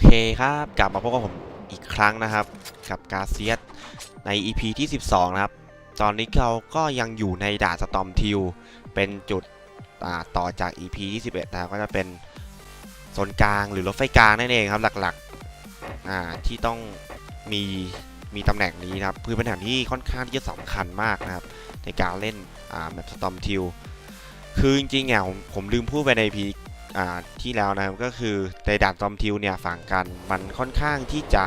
โอเคครับกลับมาพบกับผมอีกครั้งนะครับ กับกาเซียสใน EP ที่ 12 นะครับ ตอนนี้เราก็ยังอยู่ในด่านสตอมทิว เป็นจุดต่อจาก EP ที่11นะก็จะเป็นโซนกลางหรือรถไฟกลางนั่นเองครับหลักๆที่ต้องมีมีตำแหน่งนี้นะครับคือเป็นตำแหน่งที่ค่อนข้างที่จะสำคัญมากนะครับ ในการเล่นแบบสตอมทิวคือจริงๆเนี่ยผมผมลืมพูดไปใน EP ที่แล้วนะครับก็คือในด่านซอมทิวเนี่ยฝั่งกันมันค่อนข้างที่จะ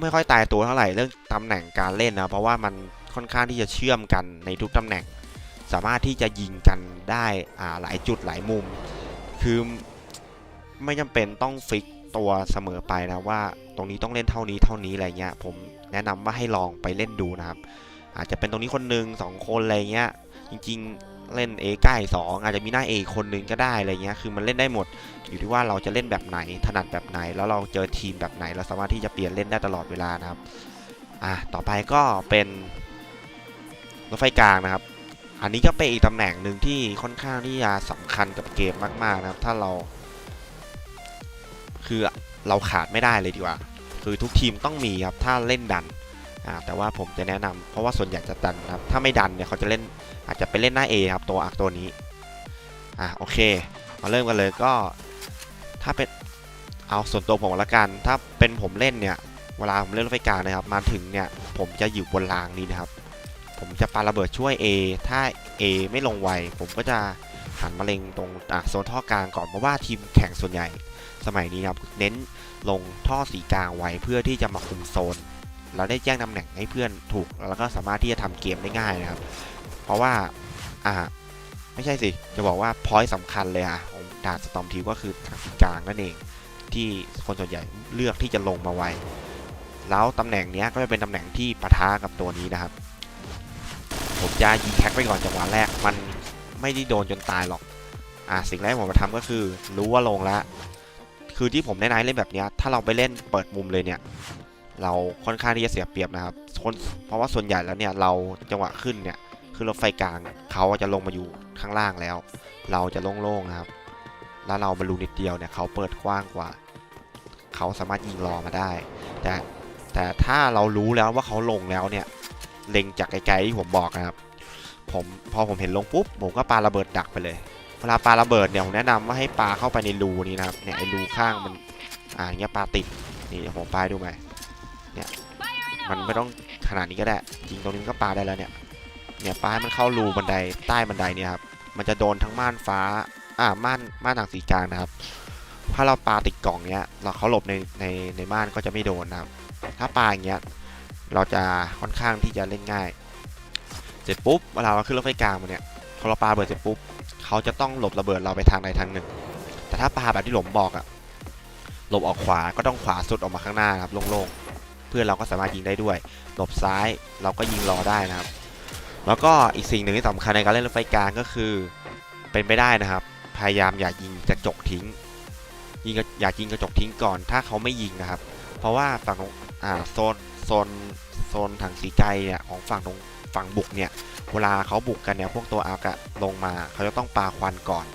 ไม่ค่อยตายตัวเท่าไหร่เรื่องตำแหน่งการเล่นนะเพราะว่ามันค่อนข้างที่จะเชื่อมกันในทุกตำแหน่ง สามารถที่จะยิงกันได้หลายจุดหลายมุม คือไม่จำเป็นต้องฟิกตัวเสมอไปนะว่าตรงนี้ต้องเล่นเท่านี้เท่านี้อะไรเงี้ยผมแนะนำว่าให้ลองไปเล่นดูนะครับ อาจจะเป็นตรงนี้คนหนึ่งสองคนอะไรเงี้ยจริง เล่น A ใกล้2อาจจะมีหน้า A คนหนึ่งก็ได้อะไรเงี้ยคือมันเล่นได้หมด อยู่ที่ว่าเราจะเล่นแบบไหนถนัดแบบไหน แล้วเราเจอทีมแบบไหน เราสามารถที่จะเปลี่ยนเล่นได้ตลอดเวลานะครับอะต่อไปก็เป็นรถไฟกลางนะครับ อันนี้ก็เป็นอีกตำแหน่งหนึ่งที่ค่อนข้างที่จะสำคัญกับเกมมากๆนะครับ ถ้าเรา คือเราขาดไม่ได้เลยดีกว่า คือทุกทีมต้องมีครับถ้าเล่นดัน แต่ว่าผมจะแนะนำเพราะว่าส่วนใหญ่จะดันนะครับถ้าไม่ดันเนี่ยเขาจะเล่นอาจจะไปเล่นหน้า A ครับตัวอักตัวนี้อะโอเค มาเริ่มกันเลยก็ถ้าเป็นเอาส่วนตัวผมละกัน ถ้าเป็นผมเล่นเนี่ยเวลาผมเล่นรถไฟกลางนะครับมาถึงเนี่ยผมจะอยู่บนรางนี้นะครับ ผมจะปาระเบิดช่วย A ถ้า A ไม่ลงไวผมก็จะหันมาเล็งตรงโซนท่อกลางก่อนเพราะว่าทีมแข่งส่วนใหญ่ สมัยนี้นะครับเน้นลงท่อสีกลางไว้เพื่อที่จะมาคุมโซน เราได้แจ้งตำแหน่งให้เพื่อนถูก แล้วก็สามารถที่จะทำเกมได้ง่ายนะครับ เพราะว่าอ่าไม่ใช่สิ จะบอกว่าพอยต์สำคัญเลยอะของด่านสตอมทีก็คือทางกลางนั่นเอง ที่คนส่วนใหญ่เลือกที่จะลงมาไว้ แล้วตำแหน่งนี้ก็จะเป็นตำแหน่งที่ปะทะกับตัวนี้นะครับ ผมจะยิงแท็กไปก่อนจังหวะแรกมันไม่ได้โดนจนตายหรอก อ่าสิ่งแรกผมมาทำก็คือรู้ว่าลงแล้ว คือที่ผมแนะนำเล่นแบบนี้ถ้าเราไปเล่นเปิดมุมเลยเนี่ย เราค่อนข้างที่จะเสียเปรียบนะครับคนเพราะว่าส่วนใหญ่แล้วเนี่ยเราจังหวะขึ้นเนี่ยขึ้นรถไฟกลางเขาจะลงมาอยู่ข้างล่างแล้ว เราจะโล่งๆนะครับ แล้วเราบรรลุนิดเดียวเนี่ยเขาเปิดกว้างกว่า เขาสามารถยิงรอมาได้ แต่แต่ถ้าเรารู้แล้วว่าเขาลงแล้วเนี่ยเล็งจากไกลๆที่ผมบอกนะครับ ผมพอผมเห็นลงปุ๊บผมก็ปาระเบิดดักไปเลยเวลาปาระเบิดเนี่ยผมแนะนำว่าให้ปาเข้าไปในรูนี้นะครับเนี่ยไอ้รูข้างมันอ่าอย่างเงี้ยปาติดนี่ผมปาดูไหม มันไม่ต้องขนาดนี้ก็ได้จริงตรงนี้มันก็ปาได้แล้วเนี่ยเนี่ยปาให้มันเข้ารูบันไดใต้บันไดเนี่ยครับมันจะโดนทั้งม่านฟ้าอ่าม่านม่านทางสีกลางนะครับ ถ้าเราปาติดกล่องเนี้ยเราเขาหลบในในในม่านก็จะไม่โดนนะครับ ถ้าปาอย่างเงี้ยเราจะค่อนข้างที่จะเล่นง่าย เสร็จปุ๊บเวลาเราขึ้นรถไฟกลางมาเนี่ยพอเราปาระเบิดเสร็จปุ๊บเขาจะต้องหลบระเบิดเราไปทางใดทางหนึ่ง แต่ถ้าปาแบบที่หลมบอกอะหลบออกขวาก็ต้องขวาสุดออกมาข้างหน้าครับโล่งๆเพื่อนเราก็สามารถยิงได้ด้วย หลบซ้ายเราก็ยิงรอได้นะครับ แล้วก็อีกสิ่งหนึ่งที่สำคัญในการเล่นรถไฟกลางก็คือเป็นไปได้นะครับ พยายามอย่ายิงกระจกทิ้ง ยิงกระอย่ายิงกระจกทิ้งก่อนถ้าเขาไม่ยิงนะครับ เพราะว่าฝั่งองอ่าโซนโซนโซนทางสีไกลเนี่ยของฝั่งตรงฝั่งบุกเนี่ยเวลาเขาบุกกันเนี่ยพวกตัวอาร์กลงมา เขาจะต้องปาควันก่อน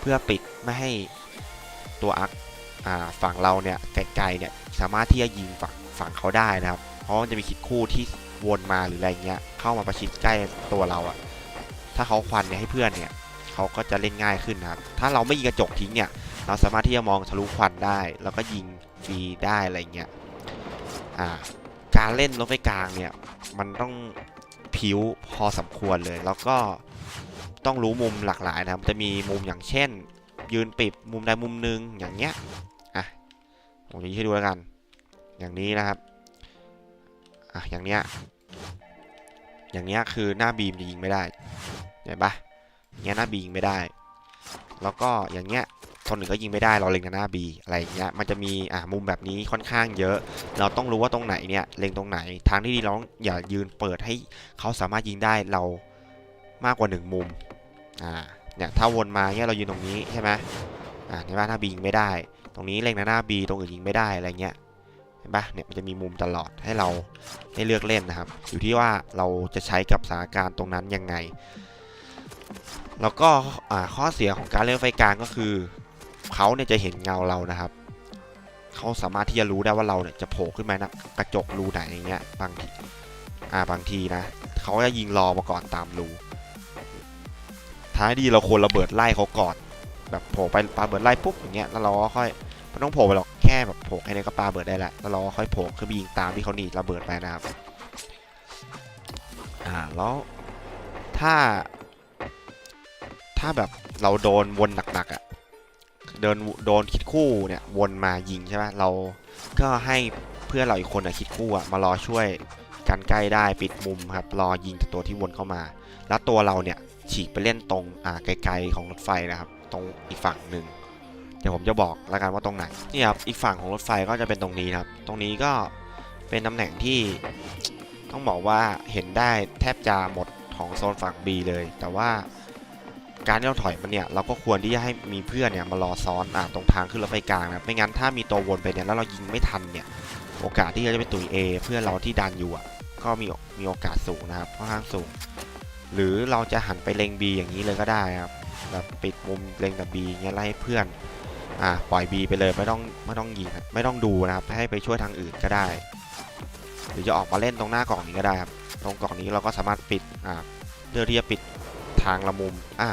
เพื่อปิดไม่ให้ตัวอาร์ก ฝั่งเราเนี่ยไกลๆเนี่ยสามารถที่จะยิงฝั่งฝั่งเขาได้นะครับ เพราะมันจะมีคิดคู่ที่วนมาหรืออะไรเงี้ยเข้ามาประชิดใกล้ตัวเราอะถ้าเขาควันเนี่ยให้เพื่อนเนี่ยเขาก็จะเล่นง่ายขึ้นนะครับ ถ้าเราไม่ยิงกระจกทิ้งเนี่ย เราสามารถที่จะมองทะลุควันได้ แล้วก็ยิงฟรีได้อะไรเงี้ยการเล่นรถไฟกลางเนี่ยมันต้องผิวพอสมควรเลย แล้วก็ต้องรู้มุมหลากหลายนะครับจะมีมุมอย่างเช่น ยืนปิดมุมใดมุมหนึ่งอย่างเงี้ย ผมจะชี้ให้ดูแล้วกัน อย่างนี้นะครับอะอย่างเนี้ยอย่างเนี้ยคือหน้าบีมจะยิงไม่ได้เห็นปะอย่างเงี้ยหน้าบียิงไม่ได้ แล้วก็อย่างเงี้ยคนหนึ่งก็ยิงไม่ได้เราเล็งกันหน้าบีอะไรอย่างเงี้ยมันจะมีอะมุมแบบนี้ค่อนข้างเยอะ เราต้องรู้ว่าตรงไหนเนี่ยเล็งตรงไหนทางที่ดีเราต้องอย่ายืนเปิดให้เขาสามารถยิงได้เรามากกว่าหนึ่งมุมอ่าเนี่ยถ้าวนมาเนี่ยเรายืนตรงนี้ใช่ไหมอ่าในบ้านหน้าบียิงไม่ได้ ตรงนี้เล็งหน้าบีตรงอื่นยิงไม่ได้อะไรเงี้ยเห็นปะเนี่ยมันจะมีมุมตลอดให้เราได้เลือกเล่นนะครับ อยู่ที่ว่าเราจะใช้กับสถานการณ์ตรงนั้นยังไง แล้วก็ข้อเสียของการเล่นไฟกลางก็คือเขาเนี่ยจะเห็นเงาเรานะครับเขาสามารถที่จะรู้ได้ว่าเราเนี่ยจะโผล่ขึ้นมานะกระจกรูไหนอย่างเงี้ยบางทีอ่าบางทีนะเขาจะยิงรอมาก่อนตามรูท้ายดีเราควรระเบิดไล่เขาก่อน แบบโผล่ไปปลาเบิดไล่ปุ๊บอย่างเงี้ยแล้วเราก็ค่อยไม่ต้องโผล่ไปหรอกแค่แบบโผล่แค่นี้ก็ปาระเบิดได้ละแล้วเราก็ค่อยโผล่ขึ้นไปยิงตามที่เขาหนีระเบิดไปนะครับอ่าแล้วถ้า ถ้าแบบเราโดนวนหนักๆอะ่ะเดินโดนคิดคู่เนี่ยวนมายิงใช่ไหมเราก็ให้เพื่อนเราอีกคนอะคิดคู่อะมารอช่วยกันใกล้ได้ปิดมุมครับรอยิงต,ตัวที่วนเข้ามา แล้วตัวเราเนี่ยฉีกไปเล่นตรงอ่าไกลๆของรถไฟนะครับ ตรงอีกฝั่งหนึ่งเดี๋ยวผมจะบอกล้วกันว่าตรงไหนนี่ครับอีกฝั่งของรถไฟก็จะเป็นตรงนี้ครับ ตรงนี้ก็เป็นตำแหน่งที่ต้องบอกว่าเห็นได้แทบจะหมดของโซนฝั่ง B เลย แต่ว่าการที่เราถอยมันเนี่ยเราก็ควรที่จะให้มีเพื่อนเนี่ยมารอซ้อนอ่าตรงทางขึ้นรถไฟกลางนะไม่งั้นถ้ามีตัววนไปเนี่ยแล้วเรายิงไม่ทันเนี่ยโอกาสที่จะไปตุย A เพื่อนเราที่ดันอยู่อะก็มีมีโอกาสสูงนะครับค่อนข้างสูง หรือเราจะหันไปเล็ง B อย่างนี้เลยก็ได้ครับ แบบปิดมุมเล็งแต่ B เงี้ยไล่ให้เพื่อนอ่าปล่อย B ไปเลยไม่ต้องไม่ต้องยิงไม่ต้องดูนะครับให้ไปช่วยทางอื่นก็ได้ หรือจะออกมาเล่นตรงหน้ากล่องนี้ก็ได้ครับตรงกล่องนี้เราก็สามารถปิดอ่าเพื่อที่จะปิดทางละมุมอ่า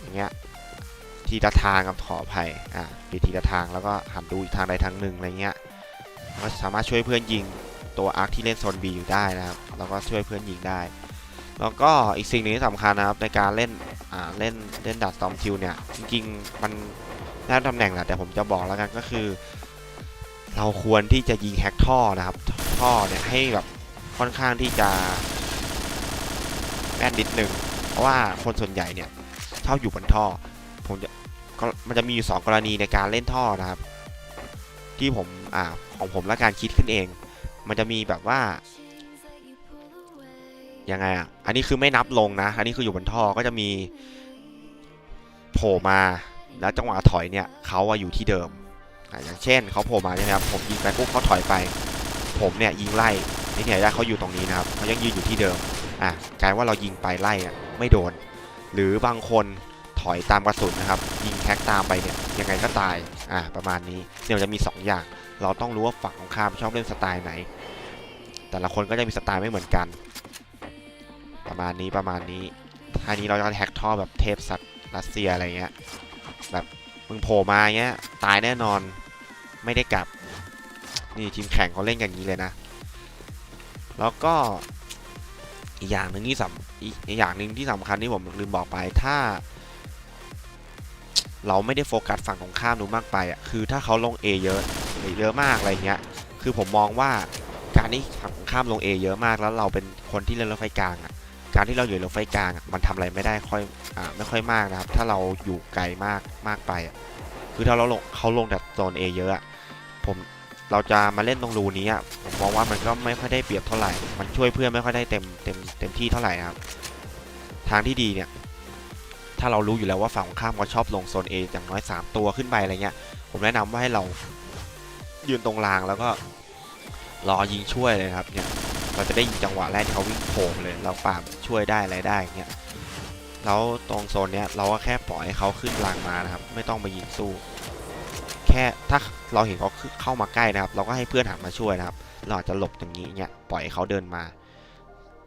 อย่างเงี้ยทีละทางกับขออภัยอ่าปิดทีละทางแล้วก็หันดูอีกทางใดทางหนึ่งอะไรเงี้ยก็สามารถช่วยเพื่อนยิงตัวอาร์คที่เล่นโซน B อยู่ได้นะครับแล้วก็ช่วยเพื่อนยิงได้ แล้วก็อีกสิ่งหนึ่งที่สำคัญนะครับในการเล่น เล่นเล่นดัดซอมคิวเนี่ย จริงๆ มันน่าตำแหน่งแหละแต่ผมจะบอกแล้วกันก็คือ เราควรที่จะยิงแฮกท่อนะครับ ท่อเนี่ยให้แบบค่อนข้างที่จะแม่นนิดนึงเพราะว่าคนส่วนใหญ่เนี่ยชอบอยู่บนท่อ ผมจะมันจะมีอยู่สองกรณีในการเล่นท่อนะครับ ที่ผมอ่าของผมและการคิดขึ้นเอง มันจะมีแบบว่า ยังไงอะ อันนี้คือไม่นับลงนะ อันนี้คืออยู่บนท่อก็จะมีโผล่มา แล้วจังหวะถอยเนี่ยเขาอะอยู่ที่เดิม อย่างเช่นเขาโผล่มาเนี่ยนะครับ ผมยิงไปปุ๊บเขาถอยไป ผมเนี่ยยิงไล่นี่เนี่ยได้เขาอยู่ตรงนี้นะครับเขายังยืนอยู่ที่เดิม อะกลายว่าเรายิงไปไล่อะไม่โดน หรือบางคนถอยตามกระสุนนะครับ ยิงแท็กตามไปเนี่ยยังไงก็ตาย อะประมาณนี้เนี่ยจะมี 2 อย่าง เราต้องรู้ว่าฝั่งของข้ามชอบเล่นสไตล์ไหน แต่ละคนก็จะมีสไตล์ไม่เหมือนกัน ประมาณนี้ประมาณนี้ท่านี้เราจะแท็กท่อแบบเทพสัตว์รัสเซียอะไรเงี้ย แบบมึงโผล่มาเงี้ยตายแน่นอนไม่ได้กลับ นี่ทีมแข่งเขาเล่นอย่างนี้เลยนะ แล้วก็อีกอย่างหนึ่งที่สำอีกอีกอย่างหนึ่งที่สำคัญที่ผมลืมบอกไปถ้า เราไม่ได้โฟกัสฝั่งของข้ามดูมากไปอะคือถ้าเขาลง A เยอะเยอะมากอะไรเงี้ย คือผมมองว่าการที่ฝั่งของข้ามลง A เยอะมากแล้วเราเป็นคนที่เล่นรถไฟกลางอะ การที่เราอยู่รถไฟกลางมันทำอะไรไม่ได้ค่อยอไม่ค่อยมากนะครับ ถ้าเราอยู่ไกลมากมากไป คือถ้าเราลงเขาลงแต่โซน A เยอะผมเราจะมาเล่นตรงรูนี้ผมมองว่ามันก็ไม่ค่อยได้เปรียบเท่าไหร่ มันช่วยเพื่อนไม่ค่อยได้เต็มเต็มเต็มที่เท่าไหร่ครับ ทางที่ดีเนี่ย ถ้าเรารู้อยู่แล้วว่าฝั่งข้ามเขาชอบลงโซน A อย่างน้อย 3 ตัวขึ้นไปอะไรเงี้ย ผมแนะนำว่าให้เรายืนตรงรางแล้วก็รอยิงช่วยเลยครับเนี่ย เราจะได้ยิงจังหวะแรกที่เขาวิ่งโผล่เลย เราปราบช่วยได้อะไรได้อย่างเงี้ยแล้วตรงโซนเนี้ยเราก็แค่ปล่อยให้เขาขึ้นรางมานะครับ ไม่ต้องไปยิงสู้ แค่ถ้าเราเห็นเขาเข้ามาใกล้นะครับ เราก็ให้เพื่อนหันมาช่วยนะครับ เราอาจจะหลบตรงนี้เงี้ยปล่อยเขาเดินมา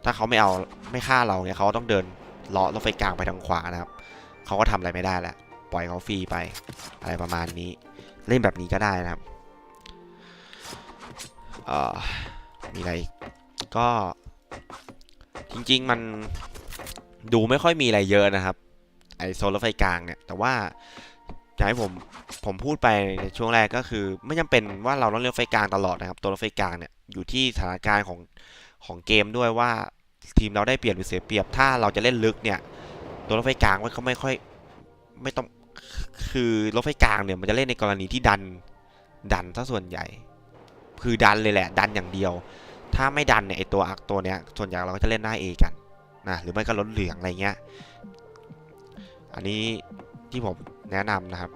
ถ้าเขาไม่เอาไม่ฆ่าเราเนี่ยเขาก็ต้องเดินเลาะรถไฟกลางไปทางขวานะครับเขาก็ทำอะไรไม่ได้แหละปล่อยเขาฟรีไป อะไรประมาณนี้ เล่นแบบนี้ก็ได้นะครับมีอะไร ก็จริงๆมันดูไม่ค่อยมีอะไรเยอะนะครับ ไอโซนรถไฟกลางเนี่ย แต่ว่าอยากให้ผมผมพูดไปในช่วงแรกก็คือ ไม่จำเป็นว่าเราต้องเลือกไฟกลางตลอดนะครับ ตัวรถไฟกลางเนี่ยอยู่ที่สถานการณ์ของของเกมด้วยว่าทีมเราได้เปรียบหรือเสียเปรียบ ถ้าเราจะเล่นลึกเนี่ย ตัวรถไฟกลางมันก็ไม่ค่อยไม่ต้องคือรถไฟกลางเนี่ยมันจะเล่นในกรณีที่ดันดันซะส่วนใหญ่ คือดันเลยแหละ ดันอย่างเดียว ถ้าไม่ดันเนี่ยไอตัวอักตัวเนี้ยส่วนใหญ่เราก็จะเล่นหน้า A กันนะหรือไม่ก็รถเหลืองอะไรเงี้ยอันนี้ที่ผมแนะนำนะครับ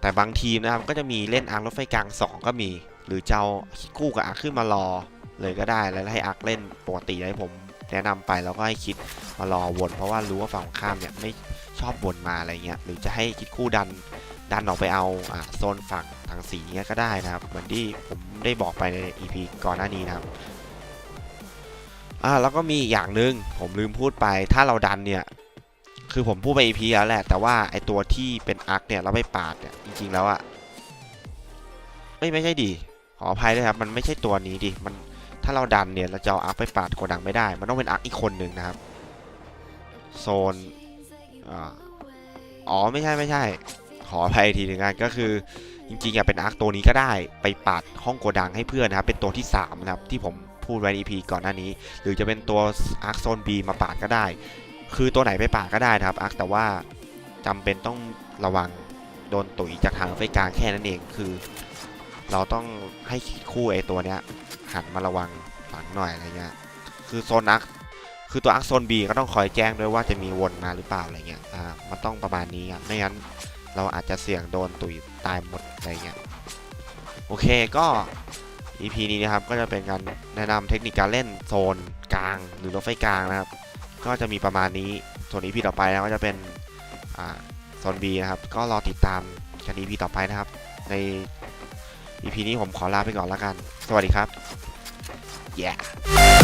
แต่บางทีมนะครับก็จะมีเล่นอาร์รถไฟกลาง 2 ก็มี หรือจะเอาคู่กับอาร์ขึ้นมารอเลยก็ได้แล้วให้อาร์เล่นปกติให้ผมแนะนำไปแล้วก็ให้คิดมารอวนเพราะว่ารู้ว่าฝั่งข้ามเนี่ยไม่ชอบวนมาอะไรเงี้ยหรือจะให้คิดคู่ดัน ดันออกไปเอาอ่าโซนฝั่งทางสีเงี้ยก็ได้นะครับ เหมือนที่ผมได้บอกไปใน EP ก่อนหน้านี้นะครับอ่าแล้วก็มีอย่างหนึ่งผมลืมพูดไป ถ้าเราดันเนี่ย คือผมพูดไป EP แล้วแหละ แต่ว่าไอตัวที่เป็นอาร์คเนี่ยเราไปปาดเนี่ยจริงๆแล้วอะไม่ไม่ใช่ดิขออภัยด้วยครับ มันไม่ใช่ตัวนี้ดิมันถ้าเราดันเนี่ยเราจะเอาอาร์คไปปาดโกดังไม่ได้ มันต้องเป็นอาร์คอีกคนหนึ่งนะครับโซนอ๋อไม่ใช่ไม่ใช่ ขออภัยทีหนึ่งกันก็คือ จริงๆอะเป็นอาร์คตัวนี้ก็ได้ไปปาดห้องโกดังให้เพื่อนนะครับ เป็นตัวที่ 3 นะครับ ที่ผมพูดไว้ใน EP ก่อนหน้านี้ หรือจะเป็นตัวอาร์คโซน B มาปาดก็ได้ คือตัวไหนไปปาดก็ได้นะครับอาร์คแต่ว่าจำเป็นต้องระวังโดนตุ๋ยจากทางไฟกลางแค่นั้นเองคือ เราต้องให้ขีดคู่ไอ้ตัวเนี้ยหันมาระวังหลังหน่อยอะไรเงี้ยคือโซนอาร์คคือตัวอาร์คโซน B ก็ต้องคอยแจ้งด้วยว่าจะมีวนมาหรือเปล่าอะไรเงี้ย อ่า มันต้องประมาณนี้ครับไม่งั้น เราอาจจะเสี่ยงโดนตุยตายหมดอะไรเงี้ยโอเคก็ EP นี้นะครับก็จะเป็นการแนะนำเทคนิคการเล่นโซนกลางหรือรถไฟกลางนะครับ ก็จะมีประมาณนี้ส่วน EP ต่อไปนะก็จะเป็นโซน B นะครับ ก็รอติดตามกัน EP ต่อไปนะครับ ใน EP นี้ผมขอลาไปก่อนแล้วกัน สวัสดีครับ yeah